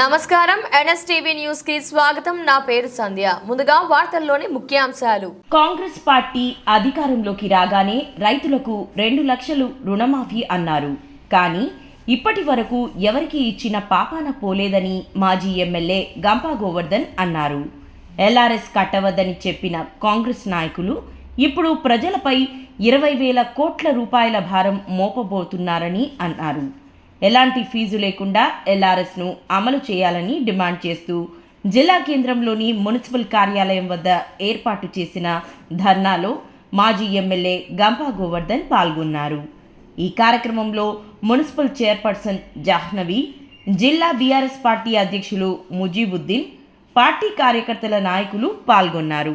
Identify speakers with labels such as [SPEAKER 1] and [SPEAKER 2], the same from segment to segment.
[SPEAKER 1] నమస్కారం. ఎన్ఎస్టీవీ న్యూస్కి స్వాగతం. నా పేరు సంధ్య. ముందుగా వార్తల్లోని ముఖ్యాంశాలు.
[SPEAKER 2] కాంగ్రెస్ పార్టీ అధికారంలోకి రాగానే రైతులకు రెండు లక్షలు రుణమాఫీ అన్నారు. కానీ ఇప్పటి వరకు ఎవరికి ఇచ్చిన పాపాన పోలేదని మాజీ ఎమ్మెల్యే గంపా గోవర్ధన్ అన్నారు. ఎల్ఆర్ఎస్ కట్టవద్దని చెప్పిన కాంగ్రెస్ నాయకులు ఇప్పుడు ప్రజలపై ఇరవై వేల కోట్ల రూపాయల భారం మోపబోతున్నారని అన్నారు. ఎలాంటి ఫీజు లేకుండా ఎల్ఆర్ఎస్ను అమలు చేయాలని డిమాండ్ చేస్తూ జిల్లా కేంద్రంలోని మున్సిపల్ కార్యాలయం వద్ద ఏర్పాటు చేసిన ధర్నాలో మాజీ ఎమ్మెల్యే గంపా గోవర్ధన్ పాల్గొన్నారు. ఈ కార్యక్రమంలో మున్సిపల్ చైర్పర్సన్ జాహ్నవి జిల్లా బీఆర్ఎస్ పార్టీ అధ్యక్షులు ముజీబుద్దీన్ పార్టీ కార్యకర్తల నాయకులు పాల్గొన్నారు.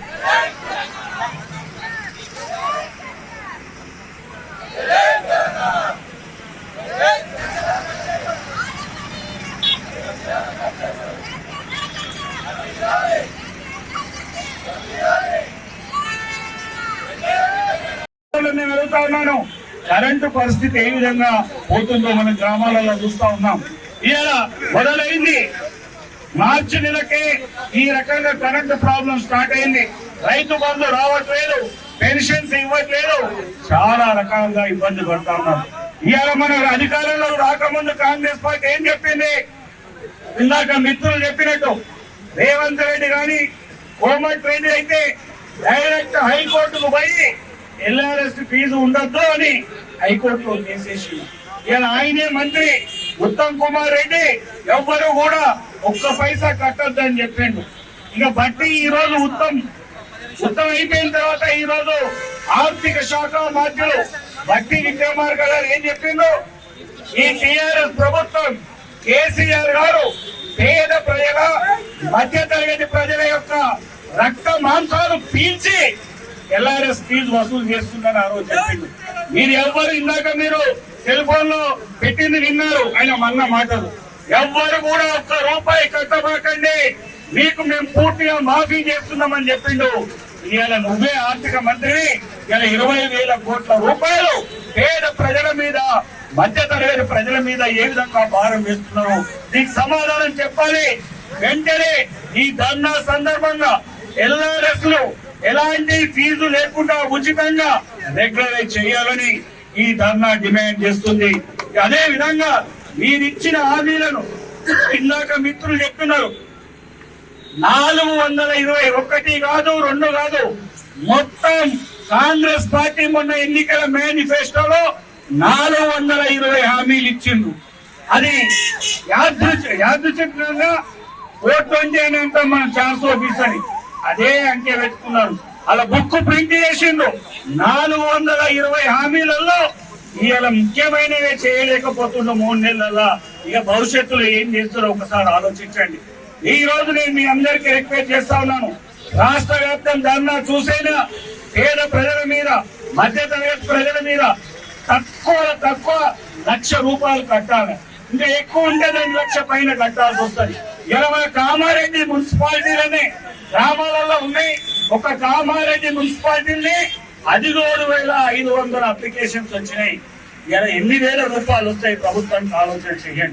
[SPEAKER 3] చెప్తున్నాను. కరెంటు పరిస్థితి ఏ విధంగా పోతుందో మన గ్రామాలలో చూస్తా ఉన్నాం. ఇలా మొదలైంది. మార్చి నెలకే ఈ రకంగా కరెంటు ప్రాబ్లం స్టార్ట్ అయింది. రైతు బంధు రావట్లేదు. పెన్షన్స్ ఇవ్వట్లేదు. చాలా రకాలుగా ఇబ్బంది పడతా ఉన్నారు ఇవాళ మన అధికారంలో రాకముందు కాంగ్రెస్ పార్టీ ఏం చెప్పింది? ఇందాక మిత్రులు చెప్పినట్టు రేవంత్ రెడ్డి కానీ కోమట్ రెడ్డి అయితే డైరెక్ట్ హైకోర్టుకు పోయి ఎల్ఆర్ఎస్ ఫీజు ఉండొద్దు అని హైకోర్టులో తీసేసి. ఇలా ఆయనే మంత్రి ఉత్తమ్ కుమార్ రెడ్డి ఎవ్వరు కూడా ఒక్క పైసా కట్టొద్దు అని చెప్పిండు ఇక బట్టి ఈ రోజు ఉత్తమ్ ఉత్తమ్ అయిపోయిన తర్వాత ఈ రోజు ఆర్థిక శాఖ మంత్రులు బట్టి విక్రమార్క గారు ఏం చెప్పిండు ఈ టిఆర్ఎస్ ప్రభుత్వం కేసీఆర్ గారు పేద ప్రజల మధ్య తరగతి ప్రజల యొక్క రక్త మాంసాలు పీల్చి ఎల్ఆర్ఎస్ ఫీజు వసూలు చేస్తుందని ఆ రోజు మీరు ఎవ్వరు ఇందాక మీరు సెల్ ఫోన్లో పెట్టింది విన్నారు. ఆయన మన్న మాటలు. ఎవ్వరు కూడా ఒక్క రూపాయి కట్టబాకండి. మీకు మేము పూర్తిగా మాఫీ చేస్తున్నామని చెప్పిండు. ఇవాళ నువ్వే ఆర్థిక మంత్రిని ఇవాళ ఇరవై వేల కోట్ల రూపాయలు పేద ప్రజల మీద మధ్య తరగతి ప్రజల మీద ఏ విధంగా భారం వేస్తున్నారు దీనికి సమాధానం చెప్పాలి. వెంటనే ఈ ధర్నా సందర్భంగా ఎల్ఆర్ఎస్లో ఎలాంటి ఫీజు లేకుండా ఉచితంగా రెగ్యులరైజ్ చేయాలని ఈ ధర్నా డిమాండ్ చేస్తుంది. అదే విధంగా మీరిచ్చిన హామీలను ఇందాక మిత్రులు చెప్తున్నారు నాలుగు వందల ఇరవై ఒకటి కాదు రెండు కాదు. మొత్తం కాంగ్రెస్ పార్టీ మొన్న ఎన్నికల మేనిఫెస్టోలో నాలుగు వందల ఇరవై హామీలు ఇచ్చిండు అది యాదృచ యాదృచ్ఛికంగా ఓట్ ట్వంటీ అని అంటాం మన ఛాన్స్ ఆఫీస్ అని. అదే అంకె పెట్టుకున్నారు అలా బుక్ ప్రింట్ చేసిండ్రు. నాలుగు వందల ఇరవై హామీలలో ఇవాళ ముఖ్యమైనవే చేయలేకపోతుండ్రు మూడు నెలల ఇక భవిష్యత్తులో ఏం చేస్తారో ఒకసారి ఆలోచించండి. ఈ రోజు నేను మీ అందరికి రిక్వెస్ట్ చేస్తా ఉన్నాను. రాష్ట్ర వ్యాప్తం ధర్నా చూసైనా? పేద ప్రజల మీద మధ్య తరగతి ప్రజల మీద తక్కువ తక్కువ లక్ష రూపాయలు కట్టాలి. ఇంకా ఎక్కువ ఉంటే రెండు లక్ష పైన కట్టాల్సి వస్తుంది. ఇలా మన కామారెడ్డి మున్సిపాలిటీలనే గ్రామాలలో ఉన్నాయి ఒక కామారెడ్డి మున్సిపాలిటీని పదిహేడు వేల ఐదు వందల అప్లికేషన్స్ వచ్చినాయి. ఇలా ఎన్ని వేల రూపాయలు వస్తాయి ప్రభుత్వానికి ఆలోచన చేయండి.